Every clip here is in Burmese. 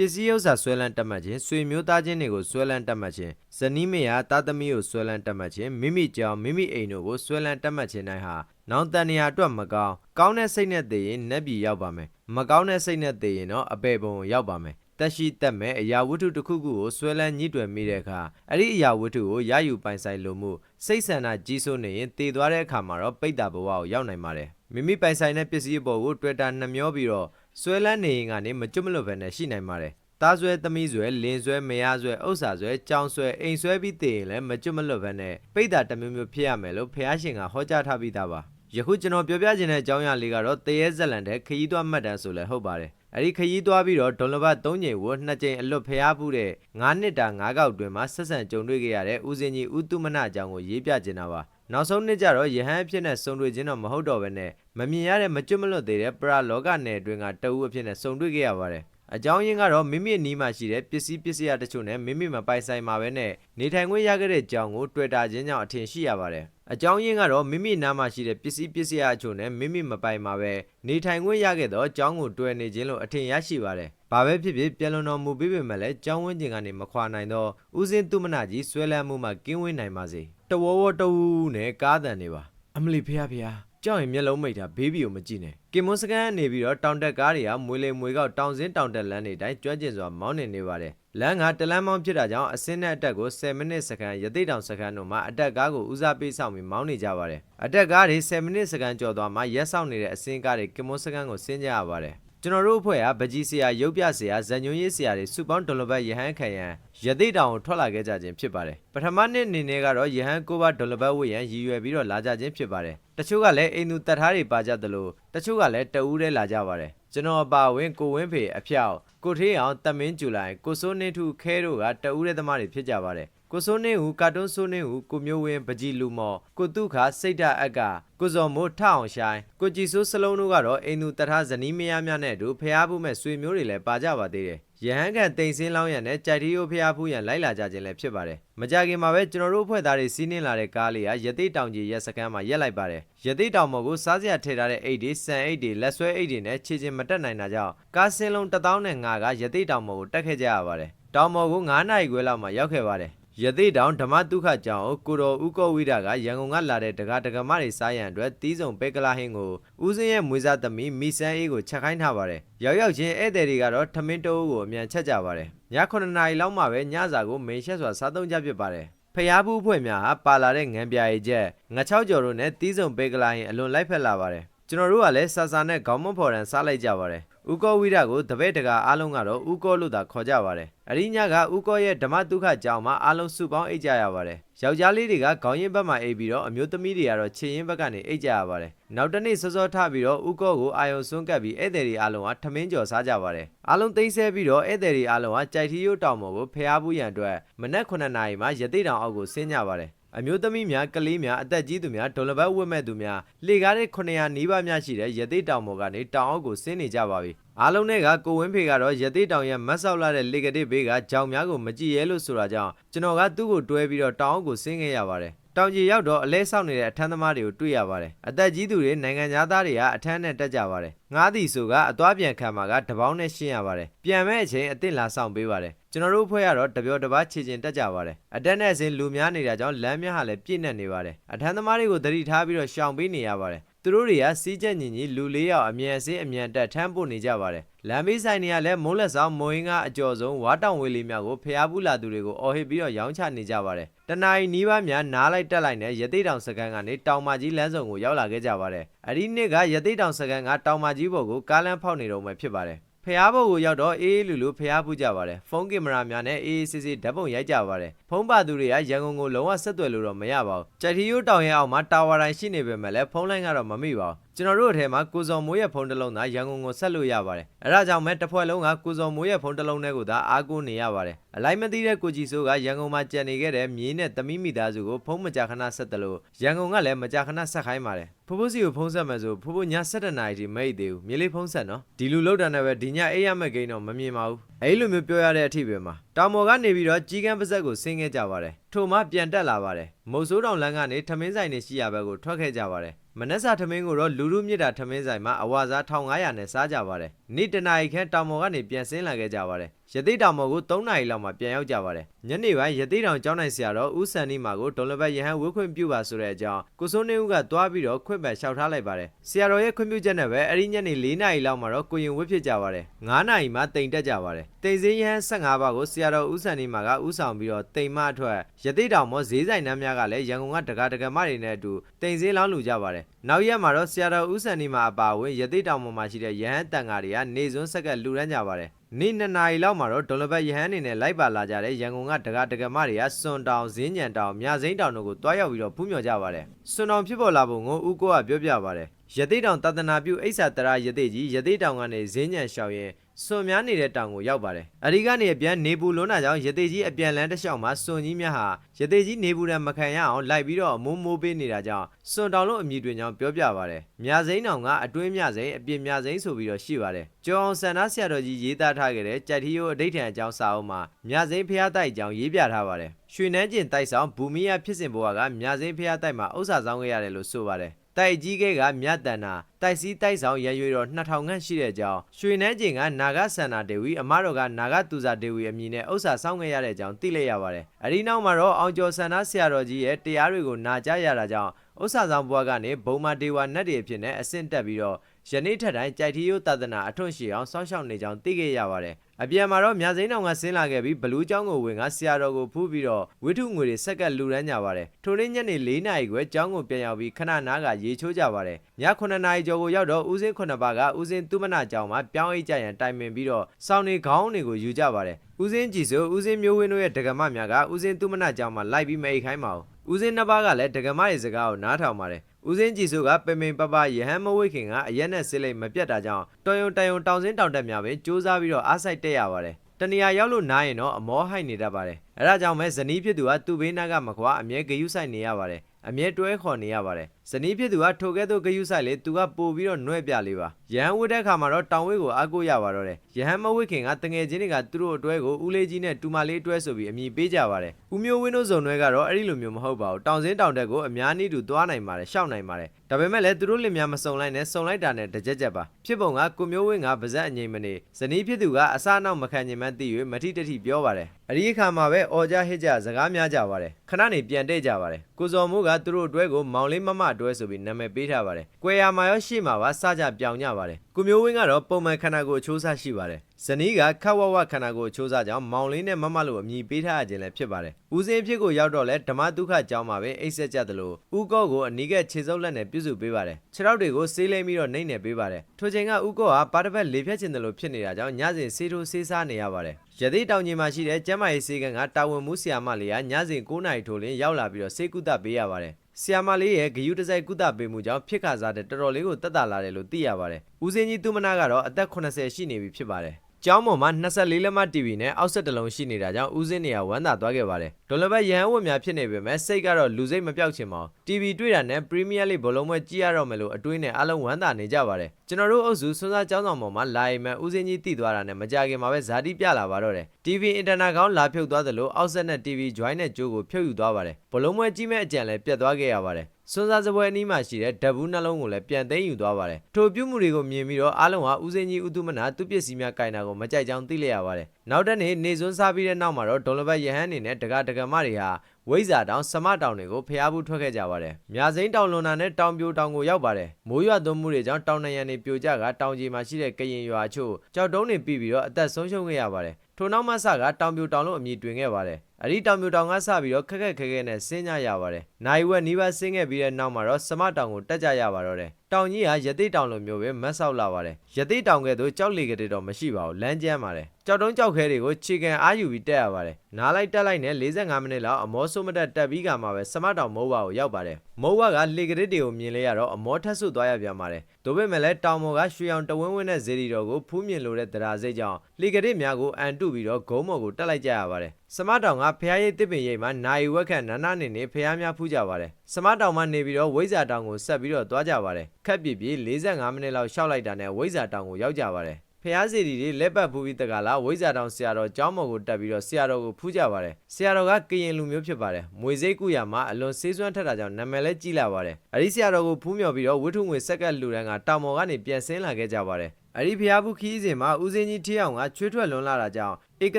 ပစ္စည်းဥစ္စာဆွဲလန်းတက်မှတ်ခြင်းဆွေမျိုးသားချင်းတွေကိုဆွဲလန်းတက်မှတ်ခြင်းဇနီးမယားသားသမီးကိုဆွဲလန်းတက်မှတ်ခြင်းမိမိကြောင့်မိမိအိမ်တို့ကိုဆွဲလန်းတက်မှတ်ခြင်းတိုင်းဟာနောင်တန်နေရာအတွက်မကောင်းကောင်းတဲ့စိတ်နဲ့တည်ရင်နတ်ပြည်ရောက်ပါမယ်မကောင်းတဲ့စိတ်နဲ့တည်ရင်တော့အပေပုံကိုရောက်ပါမယ်တက်ရှိတက်မဲ့အရာဝတ္ထုတစ်ခုခုကိုဆွဲလန်းညှိတွယ်မိတဲ့အခါအဲ့ဒီအရာဝတ္ထုကိုရယူပိုင်ဆိုင်လို့မှုစိတ်ဆန္ဒကြီးစိုးနေရင်တည်သွားတဲ့အခါမှာတော့ပိတ်တာဘဝကိုရောက်နိုင်ပါတယ်မိမိပိုင်ဆိုင်တဲ့ပစ္စည်းအပေါ်ကိုတွေ့တာနှမျောပြီးတော့ ဆွဲလန်းနေရင်ကနေမကျွတ်မလွတ်ပဲနဲ့ရှိနိုင်ပါတယ်သားဆွဲသမီးဆွဲလင်းဆွဲမယားဆွဲဥစ္စာဆွဲကြောင်ဆွဲအိမ်ဆွဲပြီးတည်ရင်လည်းမကျွတ်မလွတ်ပဲနဲ့ပိတ်တာတစ်မျိုးမျိုးဖြစ်ရမယ်လို့ဖះရှင်ကဟောကြားထားပြီးသားပါယခုကျွန်တော်ပြောပြခြင်းတဲ့အကြောင်းအရာလေးကတော့တရေဇက်လန်တဲ့ခရီးသွားမှတ်တမ်းဆိုလည်းဟုတ်ပါတယ်။အဲဒီခရီးသွားပြီးတော့ဒေါ်လဘတ်၃ချိန်ဝနှစ်ချိန်အလွတ်ဖျားဖူးတဲ့9နှစ်တာ9ကောက်တွင်မှာဆက်ဆံကြုံတွေ့ခဲ့ရတဲ့ဦးစင်ကြီးဦးတုမနအကြောင်းကိုရေးပြခြင်းတာပါ။ နောက်ဆုံးနှစ်ကျတော့ယဟန်အဖြစ်နဲ့စုံတွေ့ခြင်းတော့မဟုတ်တော့ဘဲနဲ့မမြင်ရတဲ့မကျွတ်မလွတ်သေးတဲ့ပရာလောကနယ်အတွင်းကတအူးအဖြစ်နဲ့စုံတွေ့ခဲ့ရပါတယ်။အကြောင်းရင်းကတော့မိမိအနီးမှာရှိတဲ့ပစ္စည်းပစ္စည်းအတချို့နဲ့မိမိမပိုင်ဆိုင်မှာပဲနဲ့နေထိုင်ခွင့်ရခဲ့တဲ့အကြောင်းကိုတွေ့တာခြင်းကြောင့်အထင်ရှိရပါတယ်။အကြောင်းရင်းကတော့မိမိနားမှာရှိတဲ့ပစ္စည်းပစ္စည်းအချို့နဲ့မိမိမပိုင်မှာပဲနေထိုင်ခွင့်ရခဲ့တော့အကြောင်းကိုတွေ့နေခြင်းလို့အထင်ရရှိပါတယ်။ဘာပဲဖြစ်ဖြစ်ပြန်လွန်တော်မူပြီးပေမဲ့လည်းကြောင်းဝင်းကျင်ကနေမခွာနိုင်တော့ဦးစင်းသူမနာကြီးဆွဲလန်းမှုမှကင်းဝေးနိုင်ပါစေ။ တဝဝတူနဲ့ကားတန်နေပါ။အမလီဖះဖះကြောက်ရင်မျက်လုံးမိတ်တာဘေးဘီကိုမကြည့်နဲ့ကင်မွန်စကန်ကနေပြီးတော့တောင်တက်ကားတွေကမွေလေမွေကောက်တောင်စင်းတောင်တက်လမ်းတွေတိုင်းကျွမ်းကျင်စွာမောင်းနေနေပါတယ်လမ်းကတလမ်းမောင်းဖြစ်တာကြောင့်အစင်းနဲ့အတက်ကို10မိနစ်စကန်ရသိတောင်စကန်တို့မှာအတက်ကားကိုဦးစားပေးဆောင်ပြီးမောင်းနေကြပါတယ်အတက်ကားတွေ10မိနစ်စကန်ကျော်သွားမှရက်ဆောင်နေတဲ့အစင်းကားတွေကင်မွန်စကန်ကိုဆင်းကြရပါတယ် ကျွန်တော်တို့အဖွဲ့ကဗကြီးဆရာရုပ်ပြဆရာဇန်ညွန်းရေးဆရာတွေစုပေါင်းဒလဘတ်ရဟန်းခံရန်ရသိတောင်ကိုထွက်လာခဲ့ကြခြင်းဖြစ်ပါတယ်ပထမနှစ်အနေနဲ့ကတော့ရဟန်းကိုဘဒလဘတ်ဝေရန်ရည်ရွယ်ပြီးတော့လာကြခြင်းဖြစ်ပါတယ်တချို့ကလည်းအိမ်သူတတ်ထားတွေပါကြသလိုတချို့ကလည်းတအူးတည်းလာကြပါတယ်ကျွန်တော်အပါဝင်ကိုဝင်းဖေအဖျောက်ကိုထေးအောင်တမင်းကျူလိုက်ကိုစိုးနေထုခဲတို့ကတအူးတဲ့သမားတွေဖြစ်ကြပါတယ် ကိုစိုးနေဦးကာတွန်းစိုးနေဦးကိုမျိုးဝင်းပကြီးလူမော်ကိုတုခစိတ်ဓာတ်အက်ကကိုစော်မိုးထအောင်ရှိုင်းကိုကြည်စိုးစလုံးတို့ကတော့အိမ်သူတထားဇနီးမယားများနဲ့အတူဖျားဖို့မဲ့ဆွေမျိုးတွေလည်းပါကြပါသေးတယ်ရဟန်းကန်တိန်စင်းလောင်းရံနဲ့ကြိုက်တီယိုဖျားဖူးရန်လိုက်လာကြခြင်းလည်းဖြစ်ပါတယ်မကြခင်မှာပဲကျွန်တော်တို့အဖွဲ့သားတွေစီးနှင်းလာတဲ့ကားလေးကရသိတောင်ကြီးရက်စကမ်းမှာရက်လိုက်ပါတယ်ရသိတောင်မော်ကိုစားစရာထည့်ထားတဲ့အိတ်တွေစံအိတ်တွေလက်ဆွဲအိတ်တွေနဲ့ခြေချင်းမတက်နိုင်တာကြောင့်ကားစင်းလုံး1000နဲ့5ကရသိတောင်မော်ကိုတက်ခဲ့ကြရပါတယ်တောင်မော်ကို9နာရီခွဲလောက်မှရောက်ခဲ့ပါတယ် ရသေးတောင်ဓမ္မဒုက္ခကြောင့်ကိုတော်ဦးကောဝိဒကရန်ကုန်ကလာတဲ့တက္ကဒကမတွေစားရန်အတွက်တီးစုံပဲကလာဟင်းကိုဦးစင်းရဲ့မွေးစားသမီးမိဆန်းအေးကိုချက်ခိုင်းထားပါတယ်။ရောက်ရောက်ချင်းဧည့်သည်တွေကတော့ထမင်းတိုးကိုအမြန်ချက်ကြပါတယ်။ည9နာရီလောက်မှပဲညစာကိုမင်းရှက်စွာစားသုံးကြဖြစ်ပါတယ်။ဖျားဘူးဖွဲ့များဟာပါလာတဲ့ငံပြာရည်ချက်ငါ6ကျော်တို့နဲ့တီးစုံပဲကလာဟင်းအလွန်လိုက်ဖက်လာပါတယ်။ကျွန်တော်တို့ကလည်းဆာဆာနဲ့ခေါင်းမဖော်ရန်စားလိုက်ကြပါတယ်။ ဦးကောဝိဒကိုတပည့်တကာအားလုံးကတော့ဦးကောလို့သာခေါ်ကြပါတယ်။အရိညာကဦးကောရဲ့ဓမ္မဒုက္ခကြောင့်မှအားလုံးစုပေါင်းအိတ်ကြရပါတယ်။ယောက်ျားလေးတွေကခေါင်းရင်းဘက်မှာအိတ်ပြီးတော့အမျိုးသမီးတွေကတော့ခြေရင်းဘက်ကနေအိတ်ကြရပါတယ်။နောက်တနေ့စောစောထပြီးတော့ဦးကောကိုအာယုံစွန့်ကပ်ပြီးဧည့်သည်တွေအားလုံးကထမင်းကြော်စားကြပါတယ်။အားလုံးသိမ်းဆဲပြီးတော့ဧည့်သည်တွေအားလုံးကကြိုက်ထီရိုးတောင်ပေါ်ကိုဖျားဘူးရန်အတွက်မနက်9နာရီမှာရသေးတောင်အောက်ကိုဆင်းကြပါတယ်။ အမျိုးသမီးများကလေးများအသက်ကြီးသူများဒေါ်လဘတ်ဝတ်မဲ့သူများလှေကားတဲ့900နီးပါးများရှိတဲ့ရသေးတောင်ပေါ်ကနေတောင်အောက်ကိုဆင်းနေကြပါပြီအားလုံးနဲ့ကကိုဝင်းဖေကတော့ရသေးတောင်ရဲ့မတ်ဆောက်လာတဲ့လေကတိဘေးကကြောင်များကိုမကြည့်ရဲလို့ဆိုတာကြောင့်ကျွန်တော်ကသူ့ကိုတွဲပြီးတော့တောင်အောက်ကိုဆင်းခဲ့ရပါတယ်တောင်ကြီးရောက်တော့အလဲဆောက်နေတဲ့အထမ်းသမားတွေကိုတွေ့ရပါတယ်အသက်ကြီးသူတွေနိုင်ငံသားတွေကအထမ်းနဲ့တက်ကြပါတယ်ငားသည်ဆိုကအသွားပြန်ခံမှာကတပေါင်းနဲ့ရှင်းရပါတယ်ပြန်မဲ့အချိန်အစ်စ်လာဆောင်ပေးပါတယ် ကျွန်တော်တို့ဖွဲ့ကတော့တပြောတပါးခြေချင်းတက်ကြပါတယ်အတက်နဲ့အစဉ်လူများနေတာကြောင့်လမ်းများဟာလည်းပြည့်နေနေပါတယ်အထမ်းသမားတွေကိုတတိထားပြီးတော့ရှောင်ပေးနေရပါတယ်သူတို့တွေကစီးချက်ညင်ကြီးလူလေးယောက်အမြန်အစင်းအမြန်တက်ထမ်းပို့နေကြပါတယ်လမ်းမေးဆိုင်တွေကလည်းမိုးလက်ဆောင်မိုးရင်းကအကျော်ဆုံးဝါတောင်ဝေးလေးများကိုဖျားဘူးလာသူတွေကိုအော်ဟစ်ပြီးတော့ရောင်းချနေကြပါတယ်တနအီနီးပါးများနားလိုက်တက်လိုက်နဲ့ရသိတောင်စကန်ကနေတောင်မကြီးလမ်းစုံကိုရောက်လာခဲ့ကြပါတယ်အဒီနှစ်ကရသိတောင်စကန်ကတောင်မကြီးဘော်ကိုကားလမ်းဖောက်နေတော့မှဖြစ်ပါတယ် ဖျားဘုတ်ကိုရောက်တော့အေးအေးလူလူဖျားပူကြပါတယ်ဖုန်းကင်မရာများနဲ့အေးအေးဆေးဆေးဓာတ်ပုံရိုက်ကြပါတယ်ဖုန်းပါသူတွေကရန်ကုန်ကိုလုံးဝဆက်သွယ်လို့တော့မရပါဘူးကြက်ထီယိုးတောင်ရဲ့အောက်မှာတာဝါတိုင်းရှိနေပေမဲ့လည်းဖုန်းလိုင်းကတော့မမိပါဘူး ကျွန်တော်တို့အထဲမှာကိုစော်မိုးရဲ့ဖုန်းတစ်လုံးသာရန်ကုန်ကိုဆက်လို့ရပါတယ်အဲဒါကြောင့်မဲတစ်ဖွဲ့လုံးကကိုစော်မိုးရဲ့ဖုန်းတစ်လုံးနဲ့ကိုသာအားကိုးနေရပါတယ်အလိုက်မသိတဲ့ကိုကြီးစိုးကရန်ကုန်မှာကြံနေခဲ့တဲ့မြေးနဲ့သမီးမိသားစုကိုဖုန်းမကြာခဏဆက်တယ်လို့ရန်ကုန်ကလည်းမကြာခဏဆက်ခိုင်းပါတယ်ဖိုးဖိုးစီကိုဖုန်းဆက်မယ်ဆိုဖိုးဖိုးည7နာရီထိမိတ်သေးဘူးမြေလေးဖုန်းဆက်နော်ဒီလူလောက်တာနဲ့ပဲဒီညအေးရမဲ့ကိန်းတော့မမြင်ပါဘူးအဲ့လိုမျိုးပြောရတဲ့အထိပဲမှာ တောင်မော်ကနေပြီးတော့ကြီးကန်းပါဇက်ကိုဆင်းခဲ့ကြပါတယ်ထို့မှပြန်တက်လာပါတယ်မုတ်ဆိုးတောင်လမ်းကနေထမင်းဆိုင်နေရှိရဘက်ကိုထွက်ခဲ့ကြပါတယ်မမနက်စာထမင်းကိုတော့လူလူမြစ်တာထမင်းဆိုင်မှာအဝါစား1500နဲ့စားကြပါတယ်နေ့တနာရီခန့်တောင်ပေါ်ကနေပြန်ဆင်းလာခဲ့ကြပါတယ် ရသိတောင်ပေါ်ကို3နာရီလောက်မှပြန်ရောက်ကြပါတယ်ညနေပိုင်းရသိတောင်ကျောင်းနိုင်ဆရာတော်ဦးစံနီမာကိုဒေါ်လဘတ်ရဟန်းဝှခွင့်ပြုပါဆိုတဲ့အကြောင်းကိုစိုးနေဦးကတွားပြီးတော့ခွင့်ပန်လျှောက်ထားလိုက်ပါတယ်ဆရာတော်ရဲ့ခွင့်ပြုချက်နဲ့ပဲအဲ့ဒီညနေ4နာရီလောက်မှာတော့ကိုရင်ဝှဖြစ်ကြပါတယ်9နာရီမှတိမ်တက်ကြပါတယ်တိမ်စင်းရဟန်း15ပါးကိုဆရာတော်ဦးစံနီမာကဥဆောင်ပြီးတော့တိမ်မအထွက်ရသိတောင်မောဈေးဆိုင်နှမ်းများကလည်းရန်ကုန်ကတကားတကမတွေနဲ့အတူတိမ်စင်းလောင်းလူကြပါတယ်နောက်ရက်မှာတော့ဆရာတော်ဦးစံနီမာအပါအဝင်ရသိတောင်ပေါ်မှာရှိတဲ့ရဟန်းတန်ဃာတွေကနေစွန်းဆက်ကလူရမ်းကြပါတယ် နေ့2နာရီလောက်မှာတော့ဒေါ်လဘတ်ရဟန်းအနေနဲ့လိုက်ပါလာကြတဲ့ရန်ကုန်ကတကားတကမတွေကစွန်တောင်ဇင်းညံတောင်မြစိမ်းတောင်တို့ကိုတွားရောက်ပြီးတော့ဖူးမြော်ကြပါတယ်စွန်တောင်ဖြစ်ပေါ်လာပုံကိုဦးကိုကပြောပြပါတယ် ရသိတောင်တသနာပြုအိဆာတရာရသိကြီးရသိတောင်ကနေဇင်းညံရှောင်ရင်စွန်များနေတဲ့တောင်ကိုရောက်ပါတယ်။အဒီကနေအပြန်နေပူလွန်းတာကြောင့်ရသေးကြီးအပြန်လန်းတစ်လျှောက်မှာစွန်ကြီးများဟာရသေးကြီးနေပူရန်မခံရအောင်လိုက်ပြီးတော့အမိုးမိုးပေးနေတာကြောင့်စွန်တောင်လို့အမည်တွင်ကြောင်းပြောပြပါတယ်။မြစိမ်းတောင်ကအတွင်းမြစိမ်းအပြင်မြစိမ်းဆိုပြီးတော့ရှိပါတယ်။ကျော်အောင်ဆန္ဒဆရာတော်ကြီးရေးသားထားခဲ့တဲ့ကြိုက်ထီယိုအဋိဌံအကြောင်းစာအုပ်မှာမြစိမ်းဖျားတိုက်အကြောင်းရေးပြထားပါတယ်။ရွှေနှန်းကျင်တိုက်ဆောင်ဘူမီယာဖြစ်စဉ်ဘဝကမြစိမ်းဖျားတိုက်မှာဥစ္စာဆောင်ခဲ့ရတယ်လို့ဆိုပါတယ်။ တိုက်ကြီးကဲကမြတ်တန်နာတိုက်စီးတိုက်ဆောင်ရရွေတော်2000ခန့်ရှိတဲ့အကြောင်းရွှေနှဲကျင်ကနာဂဆန္နာဒေဝီအမတော်ကနာဂတူဇာဒေဝီအမည်နဲ့ဥစ္စာစောင့်ခဲ့ရတဲ့အကြောင်းသိလိုက်ရပါတယ်။အဒီနောက်မှာတော့အောင်ကျော်ဆန္ဒဆရာတော်ကြီးရဲ့တရားတွေကိုနာကြားရတာကြောင့်ဥစ္စာဆောင်ဘွားကနေဘုံမာဒေဝနတ်တွေအဖြစ်နဲ့အဆင့်တက်ပြီးတော့ ယနေ့ထက်တိုင်းကြိုက်ထီယိုသာသနာအထွန့်ရှိအောင်စောင့်ရှောက်နေကြောင်းသိခဲ့ရပါတယ်။အပြန်မှာတော့မြစိန်အောင်ကဆင်းလာခဲ့ပြီးဘလူးကျောင်းကိုဝင်ကဆရာတော်ကိုဖူးပြီးတော့ဝိထုငွေတွေဆက်ကပ်လူရမ်းကြပါတယ်။ထိုနေ့ညနေ၄နာရီခွဲကျောင်းကိုပြန်ရောက်ပြီးခဏနားကရေချိုးကြပါတယ်။ည9နာရီကျော်ကိုရောက်တော့ဦးစင်း9ပါးကဦးစင်းသူမနာကျောင်းမှာပြောင်းအိတ်ကြရန်တိုင်ပင်ပြီးတော့စောင်းနေခေါင်းတွေကိုယူကြပါတယ်။ဦးစင်းကြည်ဆိုဦးစင်းမျိုးဝင်းတို့ရဲ့ဒကမများကဦးစင်းသူမနာကျောင်းမှာလိုက်ပြီးမအိတ်ခိုင်းပါဘူး။ဦးစင်းနှစ်ပါးကလည်းဒကမရဲ့စကားကိုနားထောင်ပါတယ် ဦးစင်းကြည်စိုးကပင်ပင်ပပယဟန်မဝိခင်ကအရက်နဲ့စစ်လိမ့်မပြတ်တာကြောင့်တော်ယုံတန်ယုံတောင်စင်းတောင်တက်များပဲစူးစမ်းပြီးတော့အားစိုက်တက်ရပါတယ်။တနေရာရောက်လို့နားရင်တော့အမောဟိုက်နေတတ်ပါတယ်။အဲဒါကြောင့်ပဲဇနီးဖြစ်သူကသူ့ဘေးနားကမခွာအမြဲဂယုဆိုင်နေရပါတယ်။အမြဲတွဲခေါ်နေရပါတယ်။ ဇနီးဖြစ်သူကထိုကဲ့သို့ဂယုဆိုင်လေသူကပို့ပြီးတော့နှွဲ့ပြလေးပါ။ရဟန်းဝတ်တဲ့ခါမှာတော့တောင်ဝိကိုအားကိုးရပါတော့တယ်။ရဟန်းမဝိခင်ကတငယ်ချင်းတွေကသူတို့အတွဲကိုဦးလေးကြီးနဲ့တူမလေးအတွဲဆိုပြီးအမည်ပေးကြပါတယ်။ဦးမျိုးဝင်းတို့ဇုံတွဲကတော့အဲ့ဒီလိုမျိုးမဟုတ်ပါဘူး။တောင်စင်းတောင်တက်ကိုအများနည်းတူသွားနိုင်ပါတယ်။ရှောက်နိုင်ပါတယ်။ ဒါပေမဲ့လည်းသူတို့လင်များမစုံလိုက်နဲ့စုံလိုက်တာနဲ့တကြက်ကြက်ပါ။ဖြစ်ပုံကကိုမျိုးဝင်းကပါဇက်အငိမ့်မနေဇနီးဖြစ်သူကအစနောက်မခံချင်မှန်းသိ၍မထိတထိပြောပါတယ်။အဒီအခါမှာပဲအော်ကြဟစ်ကြစကားများကြပါတယ်။ခဏနေပြန်တဲ့ကြပါတယ်။ကိုစော်မိုးကသူတို့အတွဲကိုမောင်လေးမမအတွဲဆိုပြီးနာမည်ပေးထားပါတယ်။ကွယ်ရမှာရောရှေ့မှာပါစကြပြောင်ကြပါတယ်။ကိုမျိုးဝင်းကတော့ပုံမှန်ခန္ဓာကိုယ်အချိုးစားရှိပါတယ်။ ဇနီးကခတ်ဝဝခန္ဓာကိုယ်အချိုးစားကြောင့်မောင်လေးနဲ့မမလို့အမည်ပေးထားခြင်းလည်းဖြစ်ပါတယ်။ဦးစင်းဖြစ်ကိုရောက်တော့လဲဓမ္မဒုက္ခကြောင်းမှာပဲအိတ်ဆက်ကြသလိုဦးကော့ကိုအနီးကခြေစုပ်လက်နဲ့ပြုစုပေးပါတယ်။ခြေထောက်တွေကိုဆေးလိမ့်ပြီးတော့နှိမ့်နေပေးပါတယ်။ထိုချိန်ကဦးကော့ဟာပါတစ်ဖက်လေဖြတ်ခြင်းတယ်လို့ဖြစ်နေတာကြောင့်ညစဉ်ဆေးထိုးဆေးစားနေရပါတယ်။ရသေးတောင်ကြီးမှာရှိတဲ့ကျမ်းမာရေးဆေးကန်ကတာဝန်မှုဆရာမလေးကညစဉ်9နာရီထိုးလင်းရောက်လာပြီးတော့ဆေးကုသပေးရပါတယ်။ဆီယာမလေးရဲ့ဂယုတစိုက်ကုသပေးမှုကြောင့်ဖြစ်ခါစားတဲ့တော်တော်လေးကိုတက်တာလာတယ်လို့သိရပါတယ်။ဦးစင်းကြီးသူမနာကတော့အသက်80ရှိနေပြီဖြစ်ပါတယ်။ ကျောင်းပေါ်မှာ24လက်မ TV နဲ့အောက်ဆက်တစ်လုံးရှိနေတာကြောင့်ဦးစင်းနေရဝမ်းသာသွားခဲ့ပါတယ်။ဒေါ်လဘတ်ရဟန်းဝတ်များဖြစ်နေပေမဲ့စိတ်ကတော့လူစိတ်မပြောက်ချင်ပါဘူး။ TV တွေ့တာနဲ့ Premier League ဘောလုံးပွဲကြည့်ရတော့မယ်လို့အတွေးနဲ့အလုံးဝမ်းသာနေကြပါတယ်။ ကျွန်တော်တို့အုပ်စုစွန်းစားကျောင်းဆောင်ပေါ်မှာလာရင်မှဦးစင်းကြီးတည်သွားတာနဲ့မကြခင်မှာပဲဇာတိပြလာပါတော့တယ်။ TV အင်တာနက်ကောင်းလာဖြုတ်သွားသလိုအောက်ဆက်နဲ့ TV join နဲ့ကြိုးကိုဖြုတ်ယူသွားပါတယ်။ဘောလုံးပွဲကြည့်မဲ့အကြံလည်းပြတ်သွားခဲ့ရပါတယ်။စွန်းစားစပွဲအနီးမှာရှိတဲ့ဓာတ်ဘူးနှလုံးကိုလည်းပြန်သိမ်းယူသွားပါတယ်။ထိုပြုမှုတွေကိုမြင်ပြီးတော့အားလုံးဟာဦးစင်းကြီးဦးသူမနာသူပစ္စည်းများကင်တာကိုမကြိုက်ကြောင်းသိလိုက်ရပါတယ်။နောက်တစ်နေ့နေစွန်းစားပြီးတဲ့နောက်မှာတော့ဒေါ်လဘတ်ယဟန်အနေနဲ့တကားတကမတွေဟာ ဝိဇာတောင် စမတောင်တွေကိုဖျားဘူးထွက်ခဲ့ကြပါတယ်။မြစိမ်းတောင်လွန်နာနဲ့တောင်ပြိုတောင်ကိုရောက်ပါတယ်။မိုးရွာသွန်းမှုတွေကြောင့်တောင်နရံတွေပြိုကျကတောင်ကြီးမှာရှိတဲ့ကရင်ရွာချို့ကြောက်တုံးတွေပြီးပြီးတော့အသက်ဆုံးရှုံးခဲ့ရပါတယ်။ထိုနောက်မှစကတောင်ပြိုတောင်လို့အမည်တွင်ခဲ့ပါတယ်။အဲ့ဒီတောင်ပြိုတောင်ကစပြီးတော့ခက်ခက်ခဲခဲနဲ့ဆင်းကြရပါတယ်။နိုင်ဝက်နီးပါးဆင်းခဲ့ပြီးတဲ့နောက်မှာတော့စမတောင်ကိုတက်ကြရပါတော့တယ်။တောင်ကြီးဟာရသိတောင်လိုမျိုးပဲမတ်ဆောက်လာပါတယ်။ရသိတောင်ကဲ့သို့ကြောက်လေကလေးတော့မရှိပါဘူး။လမ်းကျမ်းပါတယ်။ ကြောက်တုံးကြောက်ခဲတွေကိုခြေကန်အားယူပြီးတက်ရပါတယ်။နားလိုက်တက်လိုက်နဲ့45မိနစ်လောက်အမောဆိုးမတက်တက်ပြီးကမှပဲစမတောင်မိုးဝါကိုရောက်ပါတယ်။မိုးဝါကလေကလေးတွေကိုမြင်လဲရတော့အမောထက်ဆုသွားရပြန်ပါတယ်။ဒါပေမဲ့လည်းတောင်မော်ကရွှေအောင်တဝင်းဝင်းနဲ့ဇေဒီတော်ကိုဖူးမြင်လို့တဲ့တရားစိတ်ကြောင့်လေကလေးများကိုအန်တုပြီးတော့ဂုံးမော်ကိုတက်လိုက်ကြရပါတယ်။စမတောင်ကဖျားရိပ်တစ်ပင်ရိပ်မှာနိုင်ဝက်ခန့်နန်းနာနေနေဖျားများဖူးကြပါတယ်။စမတောင်မှနေပြီးတော့ဝိဇာတောင်ကိုဆက်ပြီးတော့သွားကြပါတယ်။ခက်ပြပြ45မိနစ်လောက်ရှောက်လိုက်တာနဲ့ဝိဇာတောင်ကိုရောက်ကြပါတယ်။ ဖျားစီတီတွေလက်ပတ်ဖူးပြီးတကလားဝိဇ္ဇာတောင်ဆရာတော်ကျောင်းမော်ကိုတက်ပြီးတော့ဆရာတော်ကိုဖူးကြပါတယ်ဆရာတော်ကကရင်လူမျိုးဖြစ်ပါတယ်မွေစိတ်ကူရမှာအလွန်ဆေးစွမ်းထက်တာကြောင့်နာမည်လည်းကြီးလာပါတယ်အဒီဆရာတော်ကိုဖူးမြော်ပြီးတော့ဝိထုငွေဆက်ကပ်လူတန်းကတောင်မော်ကနေပြန်ဆင်းလာခဲ့ကြပါတယ်အဒီဖျားဘူးခီးစဉ်မှာဦးစင်းကြီးထီအောင်ကချွေးထွက်လွန်လာတာကြောင့် ဧက